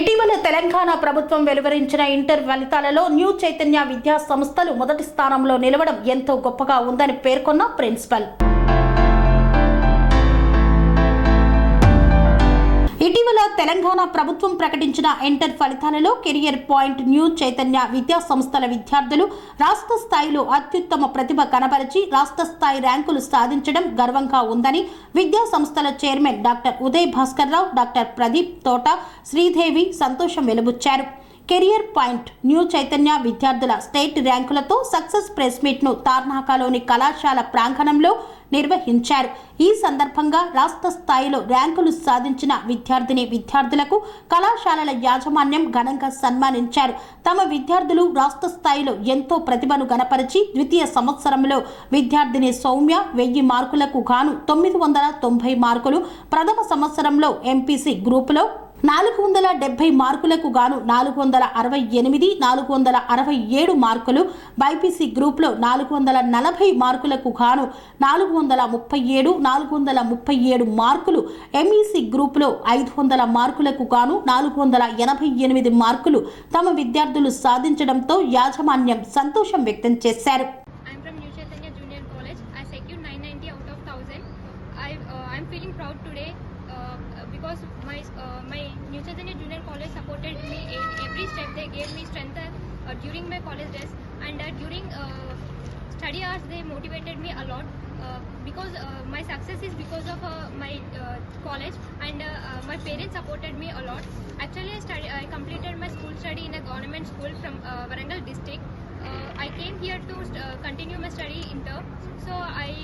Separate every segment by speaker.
Speaker 1: ఇటీవల తెలంగాణ ప్రభుత్వం వెలువరించిన ఇంటర్ ఫలితాలలో న్యూ చైతన్య విద్యా సంస్థలు మొదటి స్థానంలో నిలవడం ఎంతో గొప్పగా ఉందని పేర్కొన్న ప్రిన్సిపల్. ఇటీవల తెలంగాణ ప్రభుత్వం ప్రకటించిన ఎంటర్ ఫలితాలలో కెరియర్ పాయింట్ న్యూ చైతన్య విద్యా సంస్థల విద్యార్థులు రాష్ట్ర స్థాయిలో అత్యుత్తమ ప్రతిభ కనబరిచి రాష్ట్ర స్థాయి ర్యాంకులు సాధించడం గర్వంగా ఉందని విద్యా సంస్థల chairman doctor Uday Bhaskar Rao doctor Pradeep Thota Sridevi సంతోషం వెలుబుచ్చారు. కెరియర్ పాయింట్ న్యూ చైతన్య విద్యార్థుల స్టేట్ ర్యాంకులతో సక్సెస్ ప్రెస్ మీట్ను తార్నాకాలోని కళాశాల ప్రాంగణంలో నిర్వహించారు. ఈ సందర్భంగా రాష్ట్ర స్థాయిలో ర్యాంకులు సాధించిన విద్యార్థిని విద్యార్థులకు కళాశాలల యాజమాన్యం ఘనంగా సన్మానించారు. తమ విద్యార్థులు రాష్ట్ర స్థాయిలో ఎంతో ప్రతిభను గనపరిచి ద్వితీయ సంవత్సరంలో విద్యార్థిని సౌమ్య వెయ్యి మార్కులకు గాను తొమ్మిది వందల తొంభై మార్కులు ప్రథమ సంవత్సరంలో ఎంపీసీ గ్రూపులో నాలుగు వందల డెబ్బై మార్కులకు గాను నాలుగు వందల అరవై ఎనిమిది నాలుగు వందల అరవై ఏడు మార్కులు బైపీసీ గ్రూప్లో నాలుగు వందల నలభై మార్కులకు గాను నాలుగు వందల ముప్పై ఏడు నాలుగు వందల ముప్పై ఏడు మార్కులు ఎంఈసీ గ్రూప్లో ఐదు వందల మార్కులకు గాను నాలుగు వందల ఎనభై ఎనిమిది మార్కులు తమ విద్యార్థులు సాధించడంతో యాజమాన్యం సంతోషం వ్యక్తం చేశారు.
Speaker 2: I'm feeling proud today. Because my uh, my New Chaitanya Junior College supported me in every step. They gave me strength uh, during my college days and uh, during uh, study hours they motivated me a lot. Uh, because uh, my success is because of my college and my parents supported me a lot. Actually, I, study, I completed my school study in a government school from uh, Varangal district. I came here to continue my study inter. So I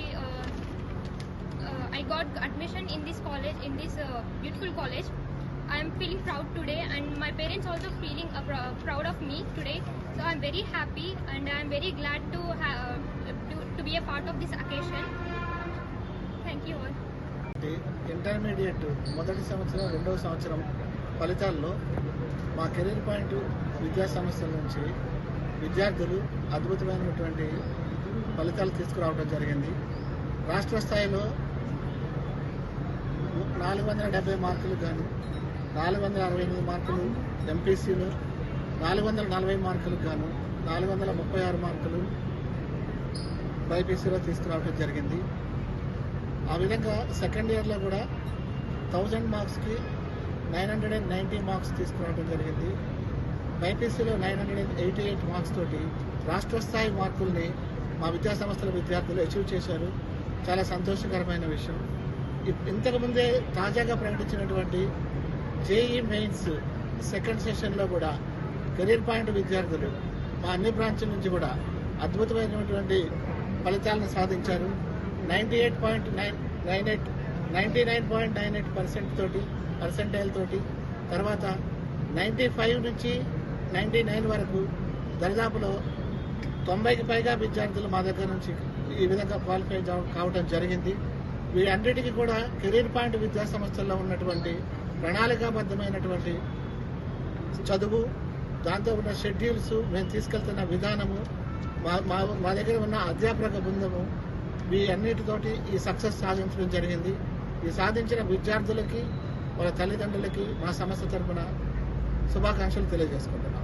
Speaker 2: I got admission in this college in this uh, beautiful college. I am feeling proud today, and my parents also feeling uh, prou- proud of me today. So I am very happy, and I am very glad to have to, to be a part of this occasion. Thank you all.
Speaker 3: Intermediate మొదటి సంవత్సరం రెండవ సంవత్సరం ఫలితాల్లో మా career point విద్యా సంస్థల నుంచి విద్యార్థులు అద్భుతమైనటువంటి ఫలితాలు తీసుకురావడం జరిగింది రాష్ట్ర స్థాయిలో నాలుగు వందల డెబ్బై మార్కులు కానీ నాలుగు వందల అరవై ఎనిమిది మార్కులు ఎంపీసీలో నాలుగు వందల నలభై మార్కులకు గాను నాలుగు వందల ముప్పై ఆరు మార్కులు బైపీసీలో తీసుకురావడం జరిగింది. ఆ విధంగా సెకండ్ ఇయర్లో కూడా థౌజండ్ మార్క్స్కి nine hundred and ninety marks తీసుకురావడం జరిగింది. బైపీసీలో nine hundred and eighty eight marks తోటి రాష్ట్ర స్థాయి మార్కుల్ని మా విద్యాసంస్థల విద్యార్థులు అచీవ్ చేశారు. చాలా సంతోషకరమైన విషయం. ఇంతకుముందే తాజాగా ప్రకటించినటువంటి జేఈ మెయిన్స్ సెకండ్ సెషన్లో కూడా కెరీర్ పాయింట్ విద్యార్థులు మా అన్ని బ్రాంచ్ల నుంచి కూడా అద్భుతమైనటువంటి ఫలితాలను సాధించారు ninety eight point nine nine eight ninety nine point nine eight percent తోటి పర్సెంటైల్ తోటి తర్వాత నైంటీ ఫైవ్ నుంచి నైంటీ నైన్ వరకు దరిదాపులో తొంభైకి పైగా విద్యార్థులు మా దగ్గర నుంచి ఈ విధంగా క్వాలిఫై కావడం జరిగింది వీటన్నిటికీ కూడా కెరీర్ పాయింట్ విద్యా సంస్థల్లో ఉన్నటువంటి ప్రణాళికాబద్ధమైనటువంటి చదువు దాంతో ఉన్న షెడ్యూల్స్ మేము తీసుకెళ్తున్న విధానము మా మా దగ్గర ఉన్న అధ్యాపక బృందము ఈ అన్నిటితోటి ఈ సక్సెస్ సాధించడం జరిగింది. ఈ సాధించిన విద్యార్థులకి వాళ్ళ తల్లిదండ్రులకి మా సంస్థ తరఫున శుభాకాంక్షలు తెలియజేసుకుంటున్నాం.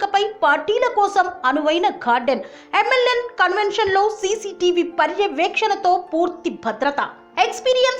Speaker 1: పచ్చికపై పార్టీల కోసం అనువైన గార్డెన్ ఎమ్మెల్యే కన్వెన్షన్లో సీసీటీవీ పర్యవేక్షణతో పూర్తి భద్రత. ఎక్స్పీరియన్స్